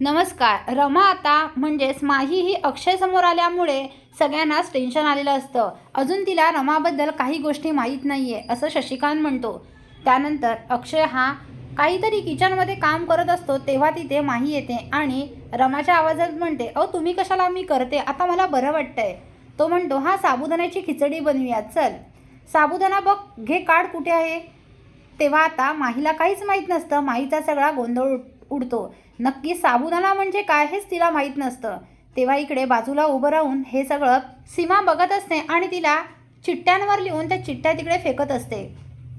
नमस्कार रमा आता म्हणजेच माही ही अक्षय समोर आल्यामुळे सगळ्यांनाच टेन्शन आलेलं असतं. अजून तिला रमाबद्दल काही गोष्टी माहीत नाही आहे असं शशिकांत म्हणतो. त्यानंतर अक्षय हा काहीतरी किचनमध्ये काम करत असतो तेव्हा तिथे माही येते आणि रमाच्या आवाजात म्हणते अहो तुम्ही कशाला मी करते? आता मला बरं वाटतंय. तो म्हणतो हा साबुदाण्याची खिचडी बनवूया चल. साबुदाणा बघ घे काढ कुठे आहे? तेव्हा आता माहीला काहीच माहीत नसतं माहीचा सगळा गोंधळ उड- उडतो. नक्की साबुदाणा म्हणजे काय हेच तिला माहीत नसतं. तेव्हा इकडे बाजूला उभं राहून हे सगळं सीमा बघत असते आणि तिला चिठ्ठ्यांवर लिहून त्या चिठ्ठ्या तिकडे फेकत असते.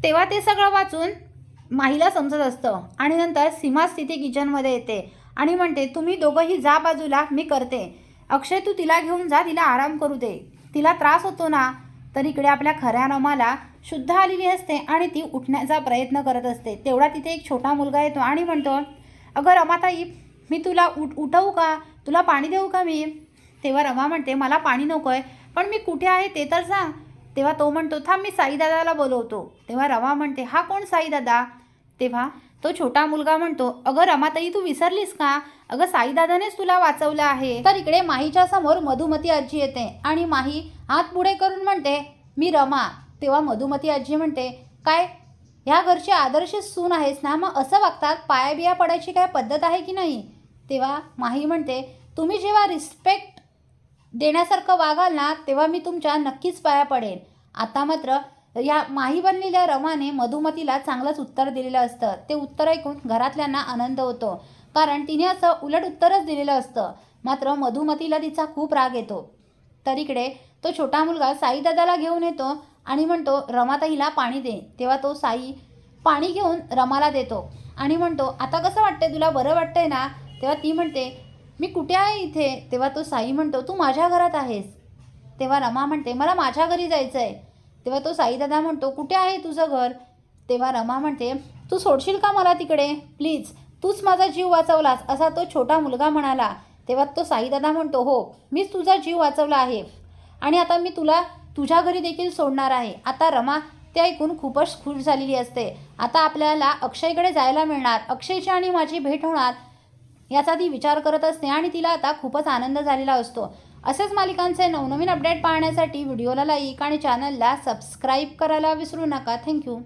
तेव्हा ते सगळं वाचून माहीला समजत असतं आणि नंतर सीमाच तिथे किचनमध्ये येते आणि म्हणते तुम्ही दोघंही जा बाजूला मी करते. अक्षय तू तिला घेऊन जा तिला आराम करू दे. तिला त्रास होतो ना तर इकडे आपल्या खऱ्या रमाला शुद्ध आलेली असते आणि ती उठण्याचा प्रयत्न करत असते. तेवढा तिथे एक छोटा मुलगा येतो आणि म्हणतो अगं रमाताई मी तुला उठ उठवू का? तुला पाणी देऊ का मी? तेव्हा रमा म्हणते मला पाणी नको आहे पण मी कुठे आहे ते तर सांग. तेव्हा तो म्हणतो थांब मी साईदादाला बोलवतो. तेव्हा रमा म्हणते हा कोण साईदादा तेव्हा तो छोटा मुलगा म्हणतो अगं रमाताई तू विसरलीस का? अगं साईदादानेच तुला वाचवलं आहे. तर इकडे माहीच्या समोर मधुमती आजी येते आणि माही हात पुढे करून म्हणते मी रमा. तेव्हा मधुमती आजी म्हणते काय? ह्या घरची आदर्श सून आहेस ना मग असं वागतात पाया बिया पडायची काय पद्धत आहे की नाही? तेव्हा माही म्हणते तुम्ही जेव्हा रिस्पेक्ट देण्यासारखं वागाल ना तेव्हा मी तुमच्या नक्कीच पाया पडेल आता मात्र या माही बनलेल्या रमाने मधुमतीला चांगलंच उत्तर दिलेलं असतं. ते उत्तर ऐकून घरातल्यांना आनंद होतो. कारण तिने असं उलट उत्तरच दिलेलं असतं. मात्र मधुमतीला तिचा खूप राग येतो. तरीकडे तो छोटा मुलगा साईदादाला घेऊन येतो. आणि म्हणतो रमाताईला पाणी दे. तेव्हा तो साई पाणी घेऊन रमाला देतो. आणि म्हणतो आता कसं वाटतंय तुला? बरं वाटतंय ना? तेव्हा ती म्हणते मी कुठे आहे इथे? तेव्हा तो साई म्हणतो तू माझ्या घरात आहेस. तेव्हा रमा म्हणते मला माझ्या घरी जायचं आहे तेव्हा तो साईदादा म्हणतो कुठे आहे तुझं घर? तेव्हा रमा म्हणते तू सोडशील का मला तिकडे? प्लीज तूच माझा जीव वाचवलास. असा तो छोटा मुलगा म्हणाला. तेव्हा तो साईदादा म्हणतो हो मीच तुझा जीव वाचवला आहे. आणि आता मी तुला तुझ्या घरी देखील सोडणार आहे. आता रमा ते ऐकून खूपच खुश झालेली असते. आता आपल्याला अक्षयकडे जायला मिळणार. अक्षयची आणि माझी भेट होणार याचा ती विचार करत असते आणि तिला आता खूपच आनंद झालेला असतो. असेच मालिकांचे नवनवीन अपडेट पाहण्यासाठी व्हिडिओला लाईक आणि चॅनलला सबस्क्राईब करायला विसरू नका. थँक्यू